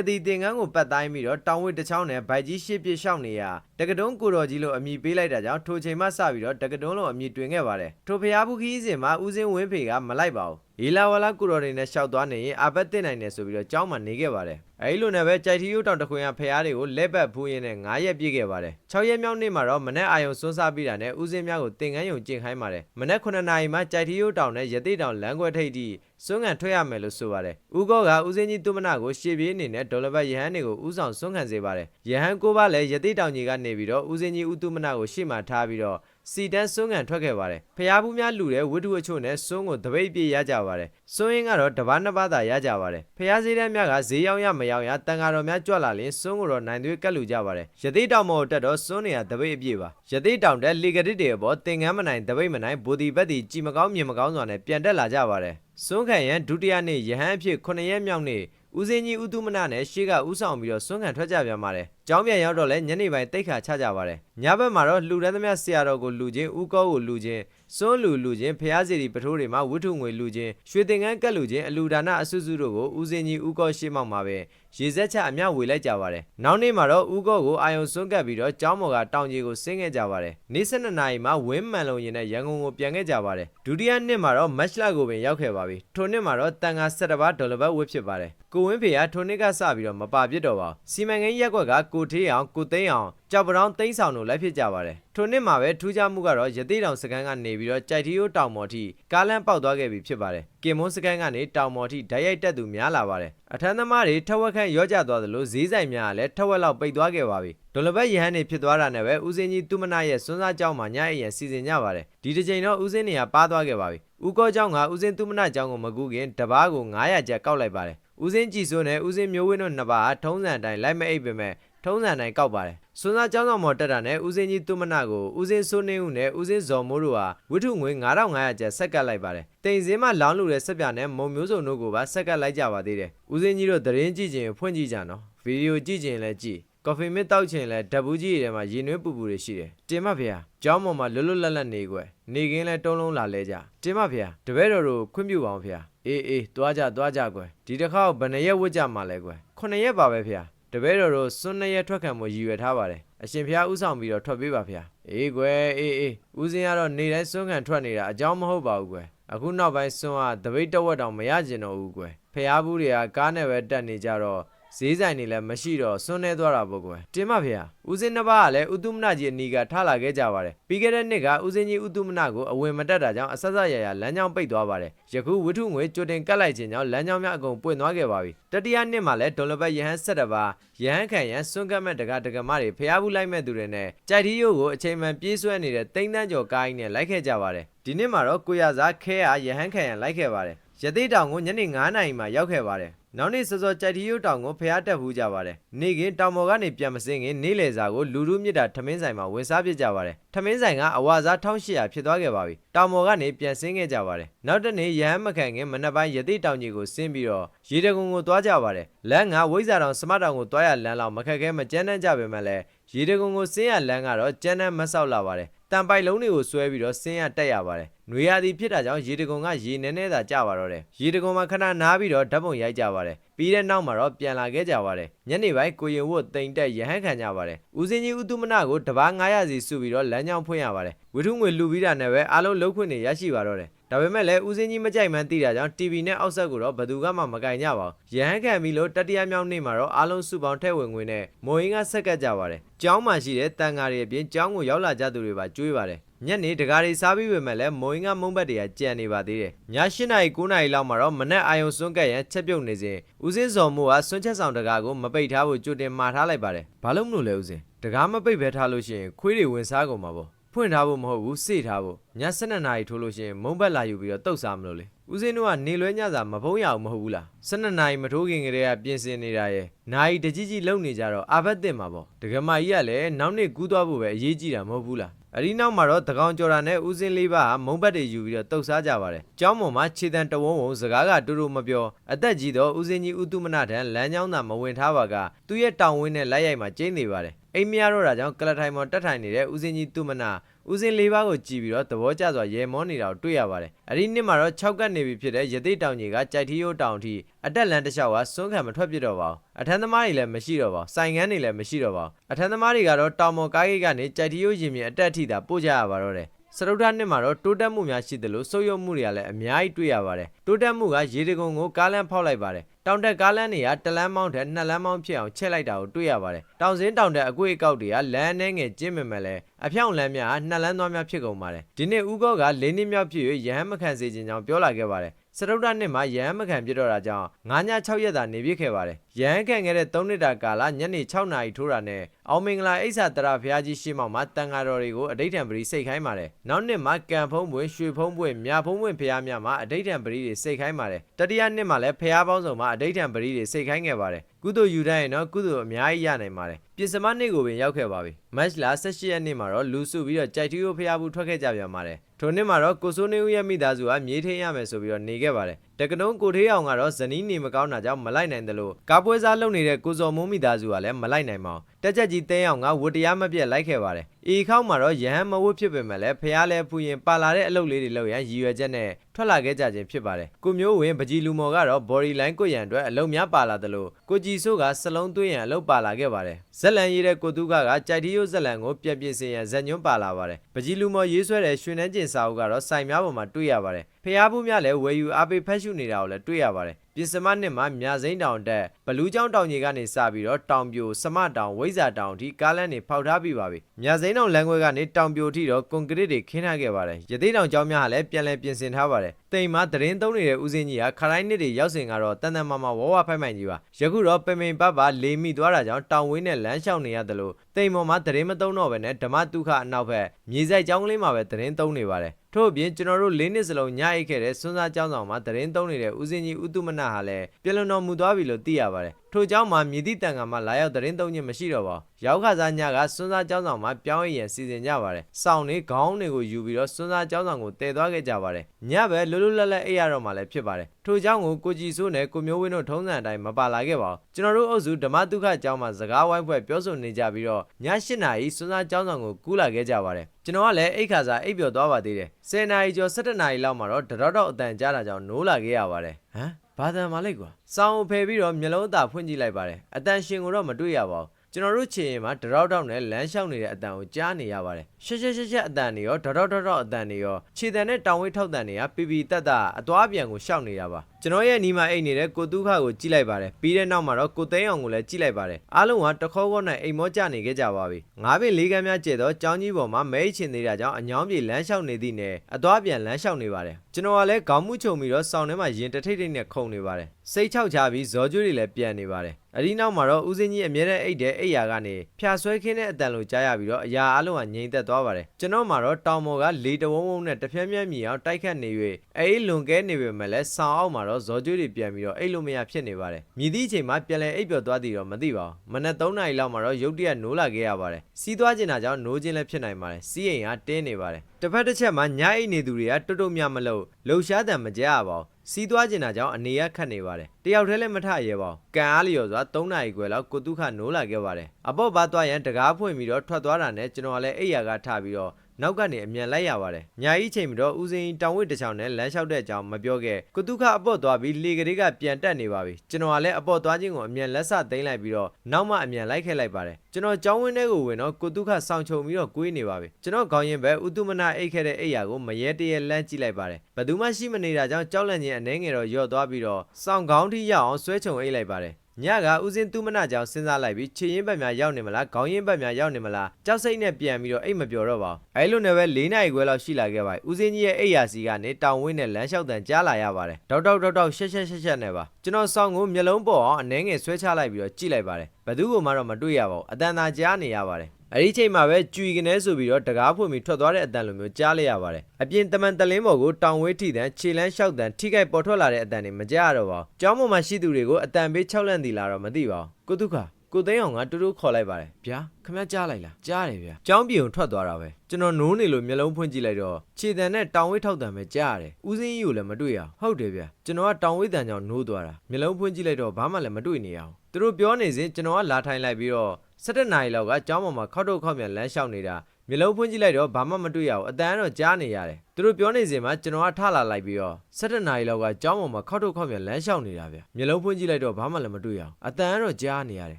တိတင်ကန်းကိုပတ်တိုင်းပြီးတော့တောင်ဝစ်တစ်ချောင်းနဲ့ဗိုက်ကြီးရှစ်ပြစ်ရှောက်နေရတကတုံးကိုတော်ကြီးလို့အမည်ပေးလိုက်တာကြောင့်ထိုချိန်မှစပြီးတော့တကတုံးလို့အမည်တွင်ခဲ့ပါတယ်ထိုဖျားဘူးခီးစဉ်မှာဦးစင်းဝင်းဖေကမလိုက်ပါဘူးဟီလာဝလာကိုတော်တွေနဲ့ရှောက်သွားနေရင်အဘတ်တင်နိုင်တယ်ဆိုပြီးတော့ကျောင်းမှာနေခဲ့ပါတယ် အဲဒီလိုနဲ့ပဲကြိုက်ထီရိုးတောင်တခွင်ကဖျားတွေကိုလက်ပတ်ဖူးရင်းနဲ့9ရက်ပြည့်ခဲ့ပါတယ်6ရက်မြောက်နေ့မှာတော့မနေ့အာယုံစွန်းစားပြီးတာနဲ့ဦးစင်းများကိုတင်ကန်းယုံကျင့်ခိုင်းပါတယ်မနေ့9နာရီမှကြိုက်ထီရိုးတောင်နဲ့ရသေးတောင်လမ်းခွဲထိပ်ထိစွန်းကန်ထွက်ရမယ်လို့ဆိုပါတယ်ဦးကောကဦးစင်းကြီးသူမနာကိုရှေ့ပြေးအနေနဲ့ဒေါ်လာဘတ်ရဟန်းတွေကိုဦးဆောင်စွန်းကန်စေပါတယ်ရဟန်းကိုပါလည်းရသေးတောင်ကြီးကနေပြီးတော့ဦးစင်းကြီးဦးသူမနာကိုရှေ့မှာထားပြီးတော့ စီတန်းစွန်းကန်ထွက်ခဲ့ပါတယ်ဖျားဘူးများလူတဲ့ဝိတုအချို့နဲ့စွန်းကိုတပိတ်ပြေးရကြပါတယ်စွန်းရင်းကတော့တပားနှစ်ပါးသာရကြပါတယ်ဖျားစည်းတန်းများကဈေးရောက်ရမရောက်ရတန်ဃာတော်များကြွလာရင်စွန်းကိုတော့နိုင်သွေးကတ်လူကြပါတယ်ရသေးတောင်မော်တက်တော့စွန်းနေရတပိတ်အပြည့်ပါရသေးတောင်တက်လီကရစ်တွေအပေါ်တင်ကန်းမနိုင်တပိတ်မနိုင်ဘူဒီဘက်တီကြည်မကောင်းမြင်မကောင်းစွာနဲ့ပြန်တက်လာကြပါတယ်စွန်းခံရန်ဒုတိယနေ့ယဟန်အဖြစ်9ရက်မြောက်နေ့ ဦးစင်းကြီးဦးသူမနနဲ့ရှေ့ကဦးဆောင်ပြီးတော့စွန့်ခံထွက်ကြပြန်ပါတယ်။ကျောင်းပြန်ရောက်တော့လဲညနေပိုင်းတိတ်ခါချကြပါတယ်။ညဘက်မှာတော့လှူဒန်းသမျှဆရာတော်ကိုလှူခြင်းဦးကောကိုလှူခြင်းစွန့်လူလှူခြင်းဖျားစီရီပထိုးတွေမှာဝိထုငွေလှူခြင်းရွှေတင်ကန်းကတ်လှူခြင်းအလူဒါနအဆုစုတို့ကိုဦးစင်းကြီးဦးကောရှေ့မောက်မှာပဲ ရေစက်ချအမျှဝေလိုက်ကြပါတယ်။နောက်နေ့မှာတော့ဦးကောကိုအာယုံစွန့်ကပ်ပြီးတော့ကျောင်းမော်ကတောင်ကြီးကိုဆင်းခဲ့ကြပါတယ်။နေ့7နာရီမှာဝင်းမှန်လုံးရင်နဲ့ရန်ကုန်ကိုပြန်ခဲ့ကြပါတယ်။ဒုတိယနှစ်မှာတော့မတ်လကိုပင်ရောက်ခဲ့ပါပြီ။ထိုနှစ်မှာတော့တန်ငါ17ပါးဒေါ်လာဘတ်ဝစ်ဖြစ်ပါတယ်။ကိုဝင်းဖေကထိုနှစ်ကစပြီးတော့မပါပြစ်တော့ပါဘူး။စီမံကိန်းရက်ကွက်ကကိုထေးအောင်ကိုသိန်းအောင်ကြောက်ပတောင်းသိန်းဆောင်တို့လိုက်ဖြစ်ကြပါတယ်။ထိုနှစ်မှာပဲထူးခြားမှုကတော့ရသေးတောင်စကန်ကနေပြီးတော့ကြိုက်ထီယိုတောင်မော်ထိကားလမ်းပေါက်သွားခဲ့ပြီဖြစ်ပါတယ်။ကင်မွန်းစကန်ကနေတောင်မော်ထိဓာတ်ရိုက်တက်သူများလာပါတယ်အထမ်းသမားတွေထက်ဝက်ခန့်ရော့ကျသွားသလိုဈေးဆိုင်များကလည်းထက်ဝက်လောက်ပိတ်သွားခဲ့ပါပြီဒွန်လဘက်ရဟန်းနေဖြစ်သွားတာနဲ့ပဲဦးစင်းကြီးသူမနာရဲ့စွန်းစားကြောင်းမှာညအိမ်ရန်စီစဉ်ကြပါတယ်ဒီတစ်ချိန်တော့ဦးစင်းနေရာပါသွားခဲ့ပါပြီဦးကောကြောင့်ကဦးစင်းသူမနာကြောင်းကိုမကူခင်တပားကို900ကျပ်ကောက်လိုက်ပါတယ်ဦးစင်းကြည်စိုးနဲ့ဦးစင်းမျိုးဝင်းတို့နှစ်ပါးကထုံးစံအတိုင်းလိုက်မအိပ်ပေမဲ့ထုံးစံတိုင်းကောက်ပါတယ် စွန်းစားကျောင်းဆောင်မော်တက်တာနဲ့ဦးစင်းကြီးသူမနာကိုဦးစင်းစိုးနေဦးနဲ့ဦးစင်းဇော်မိုးတို့ဟာဝိထုငွေ9500ကျပ်ဆက်ကပ်လိုက်ပါတယ်။တိန်စင်းမှလောင်းလူတဲ့ဆက်ပြနဲ့မုံမျိုးစုံတို့ကိုပါဆက်ကပ်လိုက်ကြပါသေးတယ်။ဦးစင်းကြီးတို့သတင်းကြည့်ခြင်းဖွင့်ကြည့်ကြနော်။ဗီဒီယိုကြည့်ခြင်းလည်းကြည့်။ကော်ဖီမစ်တောက်ခြင်းလည်းဓာတ်ဘူးကြီးတွေထဲမှာရေနွေးပူပူတွေရှိတယ်။တင်မဖေ။ကျောင်းပေါ်မှာလွတ်လွတ်လပ်လပ်နေကွယ်။နေကင်းလဲတုံးလုံးလာလဲကြ။တင်မဖေ။တပည့်တော်တို့ခွင့်ပြုပါအောင်ဖေ။အေးအေးသွားကြသွားကြကွယ်။ဒီတစ်ခါဘယ်နှရက်ဝတ်ကြမှာလဲကွယ်။ခုနှစ်ရက်ပါပဲဖေ။ တပည့်တော်တို့စွန်းနှစ်ရက်ထွက်ခံမှုရည်ရွယ်ထားပါတယ်။အရှင်ဖျားဥဆောင်ပြီးတော့ထွက်ပေးပါဖေ။အေးကွယ်အေးအေးဦးစင်းကတော့နေတိုင်းစွန်းခံထွက်နေတာအကြောင်းမဟုတ်ပါဘူးကွယ်။အခုနောက်ပိုင်းစွန်းကတပိတ်တဝက်တောင်မရကျင်တော့ဘူးကွယ်။ဖျားဘူးတွေကကားနဲ့ပဲတက်နေကြတော့ ဈေးဆိုင်တွေလည်းမရှိတော့စွန်းနေသွားတာပေါ့ကွယ်တင်မဖေဟာဦးစင်းနှစ်ပါးကလည်းဥတုမနကြီးအနီးကထားလာခဲ့ကြပါတယ်ပြီးခဲ့တဲ့နှစ်ကဦးစင်းကြီးဥတုမနကိုအဝင်မတက်တာကြောင့်အဆက်ဆက်ရရလမ်းကြောင်းပိတ်သွားပါတယ်ယခုဝိထုငွေကြိုတင်ကတ်လိုက်ခြင်းကြောင့်လမ်းကြောင်းများအကုန်ပွင့်သွားခဲ့ပါပြီတတိယနှစ်မှာလည်းဒေါ်လာဘတ်ယဟန်ဆက်တပါယဟန်ခံရန်စွန့်ကတ်မဲ့တကတကမတွေဖျားဘူးလိုက်မဲ့သူတွေနဲ့ကြိုက်တီးရိုးကိုအချိန်မှန်ပြေးဆွဲနေတဲ့တိမ့်တန်းကျော်ကိုင်းနဲ့လိုက်ခဲ့ကြပါတယ်ဒီနှစ်မှာတော့ကိုရစားခဲအားယဟန်ခံရန်လိုက်ခဲ့ပါတယ်ရသေးတောင်ကိုညနေ9နာရီမှာရောက်ခဲ့ပါတယ် နောက်နေ့စောစောကြိုက်တီယိုတောင်ကိုဖျားတက်ဖူးကြပါတယ်။နေကင်းတောင်ပေါ်ကနေပြန်မစင်းခင်နေလေစာကိုလူလူမြစ်တာထမင်းဆိုင်မှာဝင်စားပြကြပါတယ်။ထမင်းဆိုင်ကအဝါစား1800ဖြစ်သွားခဲ့ပါပြီ။တောင်ပေါ်ကနေပြန်စင်းခဲ့ကြပါတယ်။နောက်တနေ့ရဟန်းမခံခင်မနက်ပိုင်းရတိတောင်ကြီးကိုဆင်းပြီးတော့ရေတကုံကိုသွားကြပါတယ်။လမ်းကဝိဇ္ဇာတောင်စမတ်တောင်ကိုသွားရလမ်းလောက်မခက်ခဲမကြမ်းတမ်းကြပေမဲ့လည်းရေတကုံကိုဆင်းရလမ်းကတော့ကြမ်းတမ်းမဆောက်လာပါတယ်။ တန်ပိုက်လုံးတွေကိုဆွဲပြီးတော့ဆင်းရတက်ရပါတယ်။နွေရာသီဖြစ်တာကြောင့်ရေတကုံကရေနည်းနည်းသာကျပါတော့တယ်။ရေတကုံမှာခဏနားပြီးတော့ဓာတ်ပုံရိုက်ကြပါတယ်။ပြီးတဲ့နောက်မှာတော့ပြန်လာခဲ့ကြပါတယ်။ညနေပိုင်းကိုရင်ဝတ်တိမ်တက်ရဟန်းခံကြပါတယ်။ဦးစင်းကြီးဦးသူမနာကိုတပား900စီစုပြီးတော့လမ်းကြောင်းဖွင့်ရပါတယ်။ဝိထုငွေလူပြီးတာနဲ့ပဲအားလုံးလုံးခွင့်တွေရရှိပါတော့တယ်။ ဒါပေမဲ့လည်းဦးစင်းကြီးမကြိုက်မှန်းသိတာကြောင့် TV နဲ့အောက်ဆက်ကိုတော့ဘယ်သူမှမကင်ကြပါဘူး။ရဟန်းခံပြီးလို့တတိယမြောက်နေ့မှာတော့အားလုံးစုပေါင်းထဲ့ဝင်ငွေနဲ့မိုးရင်းကဆက်ကပ်ကြပါတယ်။ကျောင်းမှာရှိတဲ့တန်ဃာတွေအပြင်ကျောင်းကိုရောက်လာကြသူတွေပါကြွေးပါတယ်။ညနေတကားတွေစားပြီးပေမဲ့လည်းမိုးရင်းကမုံဘက်တွေကကြံနေပါသေးတယ်။ည၈နာရီ9နာရီလောက်မှာတော့မနက်အာယုံစွန့်ကက်ရန်ချက်ပြုတ်နေစဉ်ဦးစင်းစော်မိုးကစွန့်ချက်ဆောင်တကားကိုမပိတ်ထားဖို့ကြိုတင်မှာထားလိုက်ပါတယ်။ဘာလို့မလို့လဲဦးစင်း။တကားမပိတ်ပဲထားလို့ရှိရင်ခွေးတွေဝင်စားကုန်မှာပေါ့။ ဖွင့်ထားဖို့မဟုတ်ဘူးစေ့ထားဖို့ည7နာရီထိုးလို့ရှိရင်မုံဘက်လာယူပြီးတော့တုတ်စားမလို့လေဦးစင်းတို့ကနေလွဲညစာမဖုံးရအောင်မဟုတ်ဘူးလား7နာရီမထိုးခင်ကတည်းကပြင်ဆင်နေတာရဲ့နာရီတကြီးကြီးလုံနေကြတော့အာဘတ်တင်မှာပေါ့ဒကမာကြီးကလည်းနောက်နေ့ကူးသွားဖို့ပဲအရေးကြီးတာမဟုတ်ဘူးလားအဒီနောက်မှာတော့တကောင်ကျော်တာနဲ့ဦးစင်းလေးပါးဟာမုံဘတ်တွေယူပြီးတော့တုတ်စားကြပါတယ်။ကျောင်းပေါ်မှာခြေတံတဝုံဝုံစကားကတူတူမပြောအသက်ကြီးတော့ဦးစင်းကြီးဦးသူမနထံလမ်းကြောင်းသာမဝင်ထားပါကသူ့ရဲ့တောင်ဝင်းနဲ့လက်ရိုက်မှာကျင်းနေပါတယ်။ အိမ်မရတော့တာကြောင့်ကလထိုင်မော်တက်ထိုင်နေတဲ့ဦးစင်းကြီးသူမနဦးစင်းလေးပါးကိုကြည့်ပြီးတော့သဘောကျစွာရေမောနေတာကိုတွေ့ရပါတယ်။အဒီနှစ်မှာတော့6ကတ်နေပြီဖြစ်တဲ့ရသေးတောင်ကြီးကကြိုက်ထီးရိုးတောင်အထိအတက်လန်တစ်လျှောက်ကစွန့်ခံမထွက်ပြစ်တော့ပါဘူး။အထမ်းသမားတွေလည်းမရှိတော့ပါဘူး။ဆိုင်ငန်းတွေလည်းမရှိတော့ပါဘူး။အထမ်းသမားတွေကတော့တောင်မော်ကားဂိတ်ကနေကြိုက်ထီးရိုးရင်မြင်အတက်အထိသာပို့ကြရပါတော့တယ်။စရုပ်ထနှစ်မှာတော့တိုးတက်မှုများရှိသလိုဆုပ်ယုပ်မှုတွေကလည်းအများကြီးတွေ့ရပါတယ်။တိုးတက်မှုကရေတကုံကိုကားလမ်းဖောက်လိုက်ပါတယ်။ တောင်တက်ကားလမ်းတွေကတလမ်းမောင်းထက်နှစ်လမ်းမောင်းဖြစ်အောင်ချက်လိုက်တာကိုတွေ့ရပါတယ်။တောင်စင်းတောင်တက်အကွေ့အကောက်တွေကလမ်းနှဲငယ်ကျင်းမြမဲ့လဲအဖြောင့်လမ်းများဟာနှစ်လမ်းသွားများဖြစ်ကုန်ပါတယ်။ဒီနေ့ဦးကောက၄နှစ်မြောက်ဖြစ်၍ရဟန်းမခံစေခြင်းကြောင့်ပြောလာခဲ့ပါတယ်။ စရုပ်ထနှစ်မှာရဟန်းမခံပြတော့တာကြောင့်9ည6ရက်သာနေပြစ်ခဲ့ပါတယ်။ရဟန်းခံခဲ့တဲ့3နှစ်တာကာလညနေ6နာရီထိုးတာနဲ့အောင်မင်္ဂလာအိဆာတရဖျားကြီးရှေ့မှောက်မှာတန်ဃာတော်တွေကိုအဋိဌံပရိစိတ်ခိုင်းပါတယ်။နောက်နှစ်မှာကံဖုံးပွင့်ရွှေဖုံးပွင့်မြဖုံးပွင့်ဖျားများမှာအဋိဌံပရိတွေစိတ်ခိုင်းပါတယ်။တတိယနှစ်မှာလည်းဖျားပေါင်းစုံမှာအဋိဌံပရိတွေစိတ်ခိုင်းခဲ့ပါတယ်။ ကုသိုလ်ယူတတ်ရင်တော့ကုသိုလ်အများကြီးရနိုင်ပါတယ်။ပြင်စမနှစ်ကိုပင်ရောက်ခဲ့ပါပြီ။မတ်လ18ရက်နေ့မှာတော့လူစုပြီးတော့ကြိုက်ထီးကိုဖျားဘူးထွက်ခဲ့ကြပြန်ပါတယ်။ထိုနှစ်မှာတော့ကိုစိုးနေဦးရဲ့မိသားစုကမြေးထိန်ရမယ်ဆိုပြီးတော့နေခဲ့ပါတယ်။ တက္ကနုံးကိုထေးအောင်ကတော့ဇနီးနေမကောင်းတာကြောင့်မလိုက်နိုင်တယ်လို့ကားပွဲစားလုပ်နေတဲ့ကိုစော်မိုးမိသားစုကလည်းမလိုက်နိုင်ပါဘူး။တက်ချက်ကြီးတဲအောင်ကဝတ္တရားမပြတ်လိုက်ခဲ့ပါတယ်။ဤခေါက်မှာတော့ယဟန်မဝတ်ဖြစ်ပေမဲ့လည်းဖះလဲဖူရင်ပါလာတဲ့အလုပ်လေးတွေလုပ်ရန်ရည်ရွယ်ချက်နဲ့ထွက်လာခဲ့ကြခြင်းဖြစ်ပါတယ်။ကိုမျိုးဝင်ပကြီးလူမော်ကတော့ body line ကိုရန်အတွက်အလုပ်များပါလာတယ်လို့ကိုကြည်စိုးကစလုံးသွင်းရန်အလုပ်ပါလာခဲ့ပါတယ်။ဇက်လန်ရေးတဲ့ကိုတူကကကြိုက်တီယိုဇက်လန်ကိုပြက်ပြစ်စင်ရန်ဇက်ညွန်းပါလာပါတယ်။ပကြီးလူမော်ရေးဆွဲတဲ့ရွှေနှန်းကျင်စာအုပ်ကတော့စိုင်များပေါ်မှာတွေ့ရပါတယ်။ဖះဘူးများလည်းဝယ်ယူအားပေးဖက်ရှုနေတာကိုလည်းတွေ့ရပါတယ်။ ပြင်စမနှစ်မှာမြစိမ့်တောင်တက်ဘလူးကျောင်းတောင်ကြီးကနေစပြီးတော့တောင်ပြိုစမတောင်ဝိဇာတောင်အထိကားလမ်းတွေဖောက်ထားပြီးပါပြီမြစိမ့်တောင်လမ်းခွဲကနေတောင်ပြိုအထိတော့ကွန်ကရစ်တွေခင်းထားခဲ့ပါတယ်ရသေးတောင်ကျောင်းများကလည်းပြန်လည်ပြင်ဆင်ထားပါတယ်တိမ်မှာသတင်းသုံးနေတဲ့ဦးစင်းကြီးကခရိုင်းနှစ်တွေရောက်စဉ်ကတော့တန်တန်မာမာဝဝဖိုက်မိုင်ကြီးပါယခုတော့ပင်ပင်ပပလေမိသွားတာကြောင့်တောင်ဝင်းနဲ့လမ်းလျှောက်နေရတယ်လို့တိမ်ပေါ်မှာသတင်းမသုံးတော့ဘဲနဲ့ဓမ္မတုခအနောက်ဘက်မြေဆိုင်ကျောင်းကလေးမှာပဲသတင်းသုံးနေပါတယ်ထို့အပြင်ကျွန်တော်တို့၄နှစ်စလုံးညအိတ်ခဲ့တဲ့စွန်းစားကျောင်းဆောင်မှာသတင်းသုံးနေတဲ့ဦးစင်းကြီးဦးတုမနဟာလည်းပြည်လွန်တော်မူသွားပြီလို့သိရပါတယ်ထို့ကြောင့်မှမြည်သည့်တန်ကမှာလာရောက်သတင်းသုံးခြင်းမရှိတော့ပါဘူးရောက်ခါစားညကစွန်းစားကျောင်းဆောင်မှာပြောင်းရည်ရန်စီစဉ်ကြပါတယ်စောင်းတွေခေါင်းတွေကိုယူပြီးတော့စွန်းစားကျောင်းဆောင်ကိုတည်သွားခဲ့ကြပါတယ်ညပဲလွတ်လွတ်လပ်လပ်အိပ်ရတော့မှလည်းဖြစ်ပါတယ်ထို့ကြောင့်ကိုကိုကြည်စိုးနဲ့ကိုမျိုးဝင်းတို့ထုံးစံအတိုင်းမပါလာခဲ့ပါဘူးကျွန်တော်တို့အုပ်စုဓမ္မတုခကျောင်းမှာစကားဝိုင်းဖွဲ့ပြောဆိုနေကြပြီးတော့ည၈နာရီစွန်းစားကျောင်းဆောင်ကိုကူးလာခဲ့ကြပါတယ်ကျွန်တော်ကလည်းအိတ်ခါစားအိပ်ပျော်သွားပါသေးတယ်10နာရီကျော်17နာရီလောက်မှာတော့တတော်တော်အတန်ကြားတာကြောင့်နိုးလာခဲ့ရပါတယ်ဟမ် ဘာတန်ပါလိုက်ကွာစောင်းဖယ်ပြီးတော့မျိုးလုံးအသာဖွင့်ကြည့်လိုက်ပါတယ်အတန်ရှင်ကိုတော့မတွေ့ရပါဘူးကျွန်တော်တို့ချင်ရင်မှာတရောက်တောက်နဲ့လမ်းလျှောက်နေတဲ့အတန်ကိုကြားနေရပါတယ်ရှက်ရှက်ရှက်ရှက်အတန်တွေရောတရောက်တောက်တောက်အတန်တွေရောခြေတံနဲ့တောင်ဝိတ်ထောက်တန်တွေကပီပီတက်တာအသွားပြန်ကိုရှောက်နေတာပါကျွန်တော်ရဲ့နီးမအိတ်နေတဲ့ကိုတူးခကိုကြည့်လိုက်ပါတယ်ပြီးတဲ့နောက်မှာတော့ကိုသိန်းအောင်ကိုလည်းကြည့်လိုက်ပါတယ်အားလုံးကတခေါခေါနဲ့အိမ်မောကျနေခဲ့ကြပါပြီငါးပင်လေးကမ်းများကျဲတော့ကြောင်းကြီးပေါ်မှာမဲချင်နေတာကြောင့်အညောင်းပြေလမ်းလျှောက်နေသည့်နဲ့အသွားပြန်လမ်းလျှောက်နေပါတယ်ကျွန်တော်ကလည်းခေါင်းမှုချုံပြီးတော့စောင်းထဲမှာရင်တထိတ်ထိတ်နဲ့ခုန်နေပါတယ်စိတ်ချောက်ချပြီးဇော်ကျွေးတွေလည်းပြန်နေပါတယ်အဒီနောက်မှာတော့ဦးစင်းကြီးအမြဲတမ်းအိတ်တဲ့အိတ်ရာကနေဖျာဆွဲခင်းတဲ့အတန်လိုကြားရပြီးတော့အရာအလုံးကငြိမ်သက်သွားပါတယ်ကျွန်တော်မှာတော့တောင်မော်ကလေတဝုံဝုံနဲ့တပြက်ပြက်မြည်အောင်တိုက်ခတ်နေ၍အေးလွန်ကဲနေပေမဲ့လည်းဆောင်းအောက်မှာတော့ဇော်ကျွေးတွေပြန်ပြီးတော့အိတ်လို့မရဖြစ်နေပါတယ်မြည်သည့်အချိန်မှာပြန်လဲအိပ်ပျော်သွားသည်တော့မသိပါဘူးမနက်3နာရီလောက်မှာတော့ရုတ်တရက်နိုးလာခဲ့ရပါတယ်စီးသွားကျင်တာကြောင့်နိုးခြင်းလည်းဖြစ်နိုင်ပါတယ်စီးအိမ်ကတင်းနေပါတယ်တစ်ဖက်တစ်ချက်မှာညအိတ်နေသူတွေကတွတ်တုံမြမလို့လှုပ်ရှားတယ်မကြရပါဘူးစီးသွားကျင်တာကြောင့်အနေရခတ်နေပါတယ်တယောက်တည်းလည်းမထရဲပါဘူးကံအားလျော်စွာ3နာရီခွဲလောက်ကိုတုခနိုးလာခဲ့ပါတယ်အပေါ့ဘာသွားရန်တကားဖွင့်ပြီးတော့ထွက်သွားတာနဲ့ကျွန်တော်ကလည်းအိယာကထပြီးတော့ နောက်ကနေအမြန်လိုက်ရပါတယ်။ညာကြီးချိန်ပြီးတော့ဦးစင်းတောင်ဝိတ်တစ်ချောင်းနဲ့လမ်းလျှောက်တဲ့အကြောင်းမပြောခဲ့။ကုတုခအပေါ့သွားပြီးလေကလေးကပြန်တက်နေပါပြီ။ကျွန်တော်ကလည်းအပေါ့သွားခြင်းကိုအမြန်လက်ဆသိမ်းလိုက်ပြီးတော့နောက်မှအမြန်လိုက်ခဲ့လိုက်ပါတယ်။ကျွန်တော်ကြောင်းဝင်းထဲကိုဝင်တော့ကုတုခဆောင်ချုံပြီးတော့ကွေးနေပါပြီ။ကျွန်တော်ခေါင်းရင်ပဲဥတုမနာအိတ်ခဲ့တဲ့အိယာကိုမရဲတရဲလမ်းကြည့်လိုက်ပါတယ်။ဘယ်သူမှရှိမနေတာကြောင့်ကြောက်လန့်ခြင်းအနေငယ်တော့ယော့သွားပြီးတော့စောင်းခေါင်းထိရောက်အောင်ဆွဲချုံအိတ်လိုက်ပါတယ်။ ညကဦးစင်းသူမနာကြောင်စဉ်းစားလိုက်ပြီးခြေရင်ဘက်များရောက်နေမလားခေါင်းရင်ဘက်များရောက်နေမလားကြောက်စိတ်နဲ့ပြန်ပြီးတော့အိတ်မပြောတော့ပါဘူးအဲလိုနဲ့ပဲ၄နာရီခွဲလောက်ရှိလာခဲ့ပါဦးစင်းကြီးရဲ့အိတ်ရာစီကနေတောင်ဝင်းနဲ့လမ်းလျှောက်တန်ကြားလာရပါတယ်တောက်တောက်တောက်တောက်ရှက်ရှက်ရှက်ရှက်နဲ့ပါကျွန်တော်ဆောင်းကိုမျက်လုံးပေါ်အောင်အနှဲငယ်ဆွဲချလိုက်ပြီးတော့ကြည့်လိုက်ပါတယ်ဘယ်သူမှတော့မတွေ့ရပါဘူးအတန်သာကြားနေရပါတယ် အဲ့ဒီချိန်မှာပဲကြွီကနေဆိုပြီးတော့တကားဖွင့်ပြီးထွက်သွားတဲ့အတန်လိုမျိုးကြားလိုက်ရပါတယ်အပြင်တမန်တလင်းပေါ်ကိုတောင်ဝဲထိတန်ခြေလန်းလျှောက်တန်ထိခိုက်ပေါ်ထွက်လာတဲ့အတန်တွေမကြားရတော့ပါဘူးကျောင်းပေါ်မှာရှိသူတွေကိုအတန်ပေး၆လန့်တီလာတော့မသိပါဘူးကိုတုခကိုသိန်းအောင်ကတူတူခေါ်လိုက်ပါတယ်ဗျာခမရကြားလိုက်လားကြားတယ်ဗျာကျောင်းပြေုံထွက်သွားတာပဲကျွန်တော်နိုးနေလို့မျက်လုံးဖွင့်ကြည့်လိုက်တော့ခြေတံနဲ့တောင်ဝိတ်ထောက်တံပဲကြားရတယ်ဦးစင်းကြီးကိုလည်းမတွေ့ရအောင်ဟုတ်တယ်ဗျာကျွန်တော်ကတောင်ဝိတ်တံကြောင့်နိုးသွားတာမျက်လုံးဖွင့်ကြည့်လိုက်တော့ဘာမှလည်းမတွေ့နေရအောင်သူတို့ပြောနေစဉ်ကျွန်တော်ကလာထိုင်လိုက်ပြီးတော့ 17နာရီလောက်ကကျောင်းပေါ်မှာခောက်တော့ခောက်ပြန်လမ်းလျှောက်နေတာမျက်လုံးဖွင့်ကြည့်လိုက်တော့ဘာမှမတွေ့ရအောင်အတန်ကတော့ကြားနေရတယ် သူတို့ပြောနေစဉ်မှာကျွန်တော်ကထလာလိုက်ပြီးတော့17နာရီလောက်ကကျောင်းပေါ်မှာခောက်တော့ခောက်ပြန်လမ်းလျှောက်နေတာဗျမျက်လုံးဖွင့်ကြည့်လိုက်တော့ဘာမှလည်းမတွေ့ရအောင်အတန်ကတော့ကြားနေရတယ်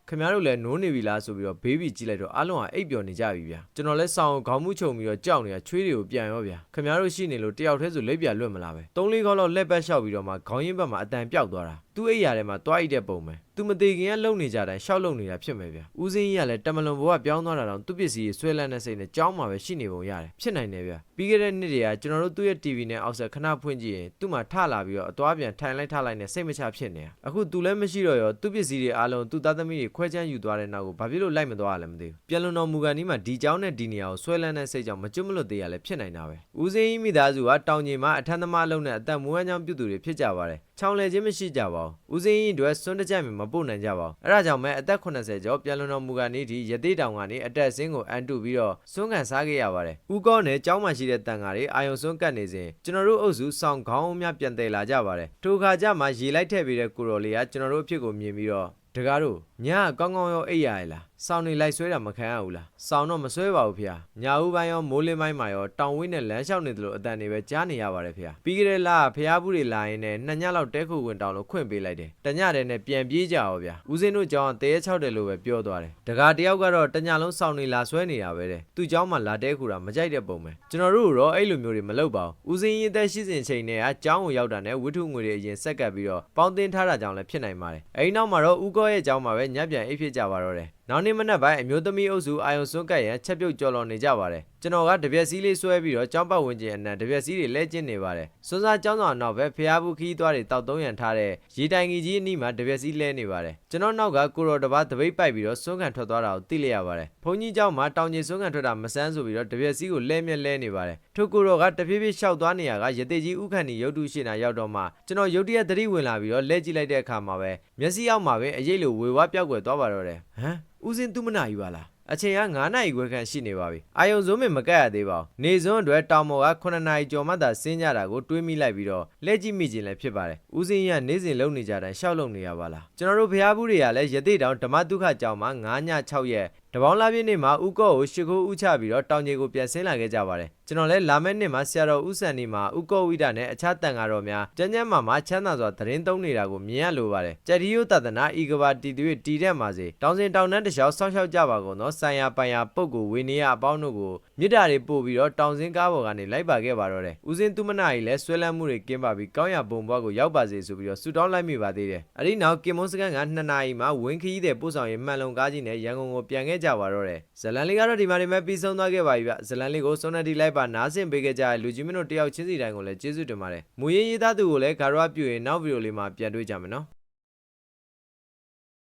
ခင်ဗျားတို့လည်းနိုးနေပြီလားဆိုပြီးတော့ဘေးဘီကြည့်လိုက်တော့အားလုံးကအိပ်ပျော်နေကြပြီဗျကျွန်တော်လည်းစောင်းခေါင်းမှုချုံပြီးတော့ကြောက်နေတာချွေးတွေကိုပြန်ရောဗျခင်ဗျားတို့ရှိနေလို့တယောက်တည်းဆိုလက်ပြလွတ်မလားပဲသုံးလေးခေါက်လောက်လက်ပတ်လျှောက်ပြီးတော့မှခေါင်းရင်းဘက်မှာအတန်ပြောက်သွားတာသူ့အိပ်ရာထဲမှာတွားအိတ်တဲ့ပုံပဲသူမသေးခင်ကလုံနေကြတိုင်းရှောက်လုံနေတာဖြစ်မယ်ဗျဦးစင်းကြီးကလည်းတမလွန်ဘဝပြောင်းသွားတာတော့သူ့ပစ္စည်းဆွဲလန်းတဲ့စိတ်နဲ့ကြောင်းမှာပဲရှိနေပုံရတယ်ဖြစ်နိုင်တယ်ဗျပြီးခဲ့တဲ့နှစ်တည်းကကျွန်တော်တို့သူ့ရဲ့ TV နဲ့အောက်ဆက်ခဏဖွင့်ကြည့်ရင်သူ့မှာထလာပြီးတော့အသွားပြန်ထိုင်လိုက်ထလိုက်နဲ့စိတ်မချဖြစ်နေတာအခုသူလည်းမရှိတော့ရောသူ့ပစ္စည်းတွေအားလုံးသူ့သားသမီးတွေခွဲချမ်းယူသွားတဲ့နောက်ကိုဘာဖြစ်လို့လိုက်မသွားရလဲမသိဘူးပြန်လွန်တော်မူကန်ဒီမှာဒီကြောင်းနဲ့ဒီနေရာကိုဆွဲလန်းတဲ့စိတ်ကြောင့်မကျွတ်မလွတ်သေးရလဲဖြစ်နိုင်တာပဲဦးစင်းကြီးမိသားစုကတောင်ကြီးမှာအထမ်းသမားလုံးနဲ့အသက်မွေးဝမ်းကြောင်းပြုသူတွေဖြစ်ကြပါတယ် ချောင်းလေခြင်းမရှိကြပါဘူးဦးစင်းကြီးတို့စွန်းတကြက်မြမပို့နိုင်ကြပါဘူးအဲဒါကြောင့်မဲအသက်80ကျော်ပြန်လွန်တော်မူကန်ဒီဒီရသေးတောင်ကနေအတက်စင်းကိုအန်တုပြီးတော့စွန်းကန်စားခဲ့ရပါတယ်ဦးကောနဲ့ကျောင်းမှာရှိတဲ့တန်ဃာတွေအာယုံစွန်းကတ်နေစဉ်ကျွန်တော်တို့အုပ်စုစောင်းခေါင်းများပြန်တယ်လာကြပါတယ်ထိုခါကျမှရေလိုက်ထည့်ပြီးတဲ့ကိုတော်လေးကကျွန်တော်တို့အဖြစ်ကိုမြင်ပြီးတော့တကားတို့ ညကကောင်းကောင်းရောအိပ်ရရလားစောင်းနေလိုက်ဆွဲတာမခံရဘူးလားစောင်းတော့မဆွဲပါဘူးဖေ။ညာဦးပိုင်းရောမိုးလင်းပိုင်းမှာရောတောင်ဝင်းနဲ့လမ်းလျှောက်နေတယ်လို့အတန်တွေပဲကြားနေရပါတယ်ဖေ။ပြီးကြတဲ့လကဖျားဘူးတွေလာရင်လည်းနှစ်ညလောက်တဲခုဝင်တောင်လို့ခွင့်ပေးလိုက်တယ်။တညတည်းနဲ့ပြန်ပြေးကြရောဗျာ။ဦးစင်းတို့ကြောင်းကတဲချောက်တယ်လို့ပဲပြောသွားတယ်။တကားတယောက်ကတော့တညလုံးစောင်းနေလာဆွဲနေတာပဲတဲ့။သူ့ကြောင်းမှာလာတဲခုတာမကြိုက်တဲ့ပုံပဲ။ကျွန်တော်တို့တော့အဲ့လိုမျိုးတွေမလုပ်ပါဘူး။ဦးစင်းရင်သက်ရှိစဉ်ချိန်နဲ့အကြောင်းကိုရောက်တာနဲ့ဝိထုငွေတွေအရင်ဆက်ကပ်ပြီးတော့ပေါင်းတင်ထားတာကြောင့်လည်းဖြစ်နိုင်ပါတယ်။အဲဒီနောက်မှာတော့ဦးကောရဲ့ကြောင်းမှာပဲညက်ပြန်အိပ်ဖြစ်ကြပါတော့တယ်။ နောက်နေ့မနက်ပိုင်းအမျိုးသမီးအုပ်စုအာယုံစွန်းကတ်ရန်ချက်ပြုတ်ကြော်လွန်နေကြပါတယ်ကျွန်တော်ကတပြက်စီးလေးဆွဲပြီးတော့ကျောင်းပတ်ဝန်းကျင်အနံတပြက်စီးတွေလဲကျင်းနေပါတယ်စွန်းစားကျောင်းဆောင်နောက်ပဲဖျားဘူးခီးသွားတွေတောက်သုံးရန်ထားတဲ့ရေတိုင်ကြီးကြီးအနီးမှာတပြက်စီးလဲနေပါတယ်ကျွန်တော်နောက်ကကိုရော်တပားတပိတ်ပိုက်ပြီးတော့စွန်းကန်ထွက်သွားတာကိုသိလိုက်ရပါတယ်ဘုန်းကြီးကျောင်းမှာတောင်ကြီးစွန်းကန်ထွက်တာမဆန်းဆိုပြီးတော့တပြက်စီးကိုလဲမြက်လဲနေပါတယ်ထို့ကိုရော်ကတဖြည်းဖြည်းရှောက်သွားနေရကရသေးကြီးဥခန့်ဒီရုတ်တုရှိနာရောက်တော့မှကျွန်တော်ရုတ်တရက်သတိဝင်လာပြီးတော့လဲကြည့်လိုက်တဲ့အခါမှာပဲမျက်စိအောက်မှာပဲအရေးလိုဝေဝါးပြောက်ွယ်သွားပါတော့တယ်ဟမ်ဦးစင်းသူမနာကြီးပါလားအချိန်က9နာရီခွဲခန့်ရှိနေပါပြီအာယုံစုံမင်မကတ်ရသေးပါဘူးနေစွန်းအတွက်တောင်မော်က9နာရီကျော်မှသာဆင်းကြတာကိုတွေးမိလိုက်ပြီးတော့လက်ကြည့်မိခြင်းလည်းဖြစ်ပါတယ်ဦးစင်းရနေ့စဉ်လုံနေကြတိုင်းရှောက်လုံနေရပါလားကျွန်တော်တို့ဖျားဘူးတွေကလည်းရသေးတောင်ဓမ္မဒုက္ခကြောင့်မှ9ည6ရက်တပေါင်းလာပြည့်နေ့မှာဥကော့ကိုရှ िख ိုးဥချပြီးတော့တောင်ကြီးကိုပြန်ဆင်းလာခဲ့ကြပါတယ် ကျွန်တော်လည်းလာမယ့်နှစ်မှာဆရာတော်ဥဆန်နေမှာဥကော့ဝိဒနဲ့အခြားတန်ဃာတော်များကျန်းကျန်းမာမာချမ်းသာစွာသတင်းသုံးနေတာကိုမြင်ရလိုပါတယ်ကြတိယုတသနာဤကဘာတီတွေတီတဲ့မှာစေတောင်စင်တောင်နှန်းတစ်လျှောက်ဆောက်ရှောက်ကြပါကုန်သောဆံရပိုင်ရပုတ်ကိုဝေနေရအပေါင်းတို့ကိုမြစ်တာတွေပို့ပြီးတော့တောင်စင်ကားပေါ်ကနေလိုက်ပါခဲ့ပါတော့တယ်ဦးစင်းသူမနာကြီးလည်းဆွဲလန်းမှုတွေကင်းပါပြီးကောင်းရဘုံဘွားကိုရောက်ပါစေဆိုပြီးတော့ဆူတောင်းလိုက်မိပါသေးတယ်အဲ့ဒီနောက်ကင်မွန်စကန်က2နာရီမှာဝင်းခီးတဲ့ပို့ဆောင်ရေးမှန်လုံကားကြီးနဲ့ရန်ကုန်ကိုပြန်ခဲ့ကြပါတော့တယ်ဇလန်လေးကတော့ဒီမှာနေမဲ့ပြီးဆုံးသွားခဲ့ပါပြီဗျဇလန်လေးကိုစုံနေတီလိုက်ပါနားဆင်ပေးခဲ့ကြတဲ့လူကြီးမင်းတို့တယောက်ချင်းစီတိုင်းကိုလည်းကျေးဇူးတင်ပါတယ်မူရင်းရေးသားသူကိုလည်းဂါရဝပြုရင်နောက်ဗီဒီယိုလေးမှာပြန်တွေ့ကြမယ်နော်